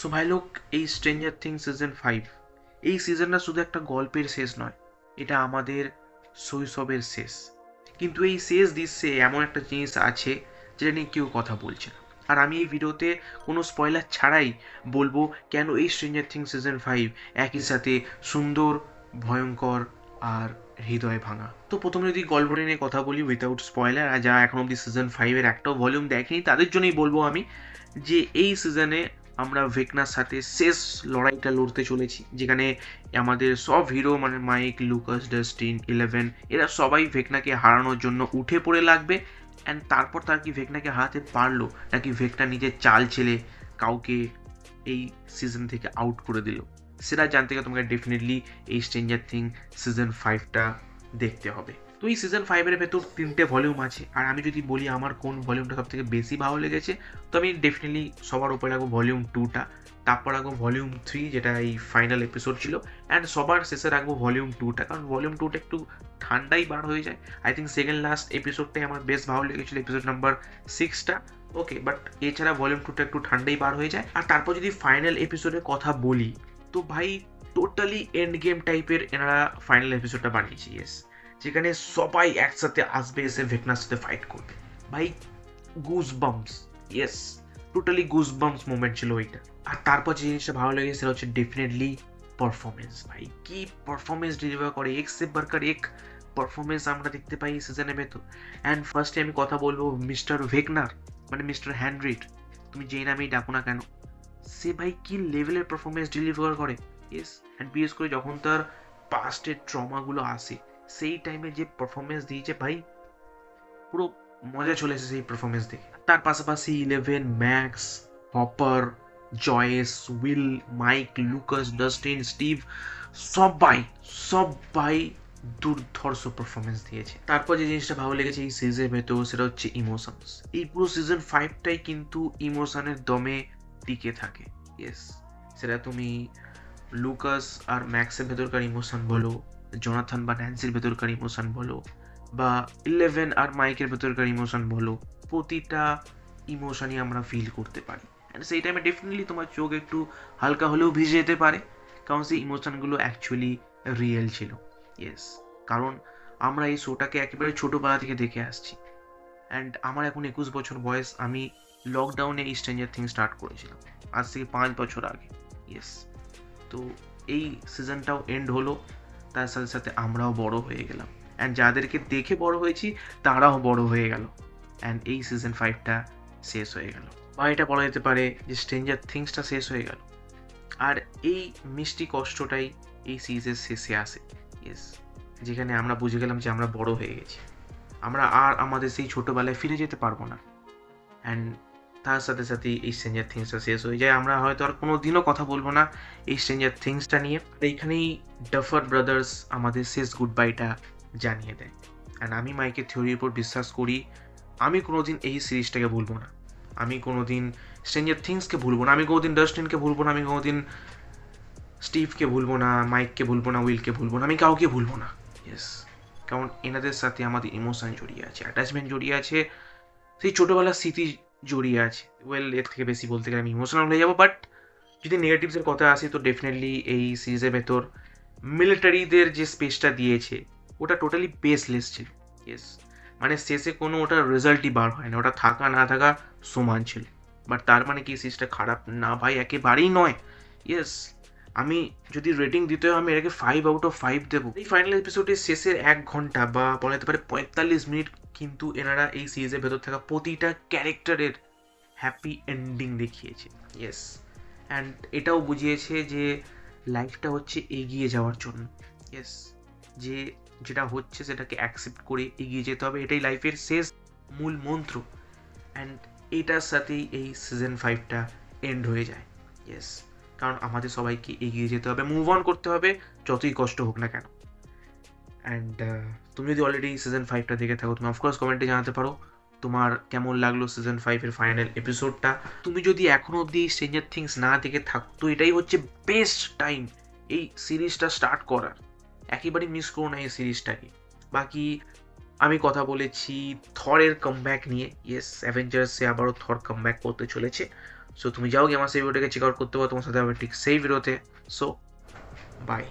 So ভাই লোক এই স্ট্রেঞ্জার থিং সিজন ফাইভ এই সিজনটা শুধু একটা গল্পের শেষ নয়, এটা আমাদের শৈশবের শেষ। কিন্তু এই শেষ দৃশ্যে এমন একটা জিনিস আছে যেটা নিয়ে কেউ কথা বলছে না। আর আমি এই ভিডিওতে কোনো স্পয়লার ছাড়াই বলব কেন এই স্ট্রেঞ্জার থিং সিজন ফাইভ একই সাথে সুন্দর, ভয়ঙ্কর আর হৃদয় ভাঙা। তো প্রথমে যদি গল্পটা নিয়ে কথা বলি উইথাউট স্পয়লার আর যারা এখন অব্দি সিজন ফাইভের একটাও ভলিউম দেখেনি, তাদের জন্যই বলব আমি যে এই সিজনে আমরা ভেকনার সাথে শেষ লড়াইটা লড়তে চলেছি, যেখানে আমাদের সব হিরো মানে মাইক, লুকাস, ডাস্টিন, ইলেভেন, এরা সবাই ভেকনাকে হারানোর জন্য উঠে পড়ে লাগবে। অ্যান্ড তারপর তার কি ভেকনাকে হারাতে পারল, নাকি ভেকনা নিজের চাল ছেলে কাউকে এই সিজন থেকে আউট করে দিল? সেটা জানতে গেলে তোমাকে ডেফিনেটলি এই স্ট্রেঞ্জার থিং সিজন ফাইভটা দেখতে হবে। এই সিজন ফাইভের ভেতর তিনটে ভলিউম আছে। আর আমি যদি বলি আমার কোন ভলিউমটা সব থেকে বেশি ভালো লেগেছে, তো আমি ডেফিনেটলি সবার উপরে রাখব ভলিউম টুটা তারপর রাখব ভলিউম থ্রি যেটা এই ফাইনাল এপিসোড ছিল। অ্যান্ড সবার শেষে রাখব ভলিউম টুটা কারণ ভলিউম টুটা একটু ঠান্ডাই বার হয়ে যায়। আই থিঙ্ক সেকেন্ড লাস্ট এপিসোডটাই আমার বেশ ভালো লেগেছিলো এপিসোড নাম্বার সিক্সটা ওকে বাট এছাড়া ভলিউম টুটা একটু ঠান্ডাই বার হয়ে যায়। আর তারপর যদি ফাইনাল এপিসোডের কথা বলি, তো ভাই টোটালি এন্ড গেম টাইপের এনারা ফাইনাল এপিসোডটা বানিয়েছে ইয়েস যেখানে সবাই একসাথে আসবে, এসে ভেকনার সাথে ফাইট করবে। ভাই goose bumps yes totally goose bumps moment ছিল ওইটা। আর তারপর যে জিনিসটা ভালো লেগে সেটা হচ্ছে ডেফিনেটলি পারফরমেন্স ভাই। কি পারফরমেন্স ডেলিভার করে? এক সে বারকার এক পারফরমেন্স আমরা দেখতে পাই এই সিজনের ভেতর। অ্যান্ড ফার্স্টে আমি কথা বলব মিস্টার ভেকনার মানে মিস্টার হ্যান্ড্রিড তুমি যেই নামেই ডাকো না কেন, সে ভাই কি লেভেলের পারফরমেন্স ডেলিভার করে? ইয়েস অ্যান্ড বিশেষ করে যখন তার পাস্টের ট্রমাগুলো আসে সেই টাইমে যে পারফরমেন্স দিয়েছে ভাই, পুরো মজা চলে এসেছে সেই পারফরমেন্স দেখে। তার পাশাপাশি Eleven Max Hopper Joyce Will Mike Lucas Dustin Steve সবাই সবাই দুর্ধর্ষ পারফরমেন্স দিয়েছে। তারপর যে জিনিসটা ভালো লেগেছে এই সিজনের ভেতর, সেটা হচ্ছে ইমোশনস এই পুরো সিজন ফাইভটাই কিন্তু ইমোশনের দমে টিকে থাকে। ইয়েস সেটা তুমি লুকাস আর ম্যাক্সের ভেতরকার ইমোশন বলো জোনাথন বা ন্যান্সির ভেতরকার ইমোশন বলো, বা ইলেভেন আর মাইকের ভেতরকার ইমোশন বলো, প্রতিটা ইমোশনই আমরা ফিল করতে পারি। অ্যান্ড সেই টাইমে ডেফিনেটলি তোমার চোখ একটু হালকা হলেও ভিজে যেতে পারে, কারণ সেই ইমোশনগুলো অ্যাকচুয়ালি রিয়েল ছিল। ইয়েস কারণ আমরা এই শোটাকে একেবারে ছোটোবেলা থেকে দেখে আসছি। অ্যান্ড আমার এখন একুশ বছর বয়স, আমি লকডাউনে এই স্ট্রেঞ্জার থিং স্টার্ট করেছিলাম, আজ থেকে পাঁচ বছর আগে। ইয়েস তো এই সিজনটাও এন্ড হলো। তার সাথে সাথে আমরাও বড় হয়ে গেলাম। অ্যান্ড যাদেরকে দেখে বড় হয়েছি, তারাও বড় হয়ে গেল। অ্যান্ড এই সিজন ফাইভটা শেষ হয়ে গেল। বা এটা বলা যেতে পারে যে স্ট্রেঞ্জার থিংসটা শেষ হয়ে গেল। আর এই মিষ্টি কষ্টটাই এই সিরিজের শেষে আসে। ইয়েস যেখানে আমরা বুঝে গেলাম যে আমরা বড় হয়ে গেছি। আমরা আর আমাদের সেই ছোটোবেলায় ফিরে যেতে পারব না। অ্যান্ড তার সাথে সাথে এই স্ট্রেঞ্জার থিংসটা শেষ হয়ে যায়। আমরা হয়তো আর কোনো দিনও কথা বলব না এই স্ট্রেঞ্জার থিংসটা নিয়ে। এইখানেই ডাফার ব্রাদার্স আমাদের শেষ গুড বাইটা জানিয়ে দেয়। অ্যান্ড আমি মাইকের থিওরির উপর বিশ্বাস করি, আমি কোনো দিন এই সিরিজটাকে ভুলবো না। আমি কোনোদিন স্ট্রেঞ্জার থিংসকে ভুলবো না। আমি কোনোদিন ডাস্টিনকে ভুলবো না। আমি কোনোদিন স্টিভকে ভুলবো না মাইককে ভুলবো না উইলকে ভুলবো না। আমি কাউকে ভুলবো না। ইয়েস কারণ এনাদের সাথে আমাদের ইমোশন জড়িয়ে আছে অ্যাটাচমেন্ট জড়িয়ে আছে। সেই ছোটোবেলার স্মৃতি জড়িয়ে আছে। ওয়েল এর থেকে বেশি বলতে গেলে আমি ইমোশনাল হয়ে যাব বাট যদি নেগেটিভসের কথা আসে, তো ডেফিনেটলি এই সিরিজের ভেতর মিলিটারিদের যে স্পেসটা দিয়েছে, ওটা টোটালি বেসলেস ছিল। ইয়েস মানে শেষে কোনো ওটা রেজাল্টই বার হয় না, ওটা থাকা না থাকা সমান ছিল। বাট তার মানে কি সিরিজটা খারাপ না ভাই, একেবারেই নয়। ইয়েস আমি যদি রেটিং দিতে হয়, আমি এটাকে ফাইভ আউট অফ ফাইভ দেবো। এই ফাইনাল এপিসোডের শেষের এক ঘণ্টা বা বলা যেতে পারে পঁয়তাল্লিশ মিনিট কিন্তু এনারা এই সিরিজের ভেতর থাকা প্রতিটা ক্যারেক্টারের হ্যাপি এন্ডিং দেখিয়েছে। ইয়েস অ্যান্ড এটাও বুঝিয়েছে যে লাইফটা হচ্ছে এগিয়ে যাওয়ার জন্য। ইয়েস যে যেটা হচ্ছে সেটাকে অ্যাকসেপ্ট করে এগিয়ে যেতে হবে। এটাই লাইফের শেষ মূল মন্ত্র। অ্যান্ড এটার সাথেই এই সিজন ফাইভটা এন্ড হয়ে যায়। ইয়েস কারণ আমাদের সবাইকে এগিয়ে যেতে হবে মুভ অন করতে হবে, যতই কষ্ট হোক না কেন। অ্যান্ড তুমি যদি অলরেডি সিজন ফাইভটা দেখে থাকো, তুমি অফকোর্স কমেন্টে জানাতে পারো তোমার কেমন লাগল সিজন ফাইভের ফাইনাল এপিসোডটা তুমি যদি এখনও অবধি স্ট্রেঞ্জার থিংস না দেখে থাকো, তো এটাই হচ্ছে বেস্ট টাইম এই সিরিজটা স্টার্ট করার। একেবারেই মিস করো না এই সিরিজটাকে বাকি আমি কথা বলেছি থরের কামব্যাক নিয়ে। ইয়েস অ্যাভেঞ্জার্সে আবারও থর কামব্যাক করতে চলেছে। সো তুমি যাও গেমার সেই ভিডিওটাকে চেক আউট করতে পারো তোমার সাথে হবে ঠিক সেই ভিডিওতে সো বাই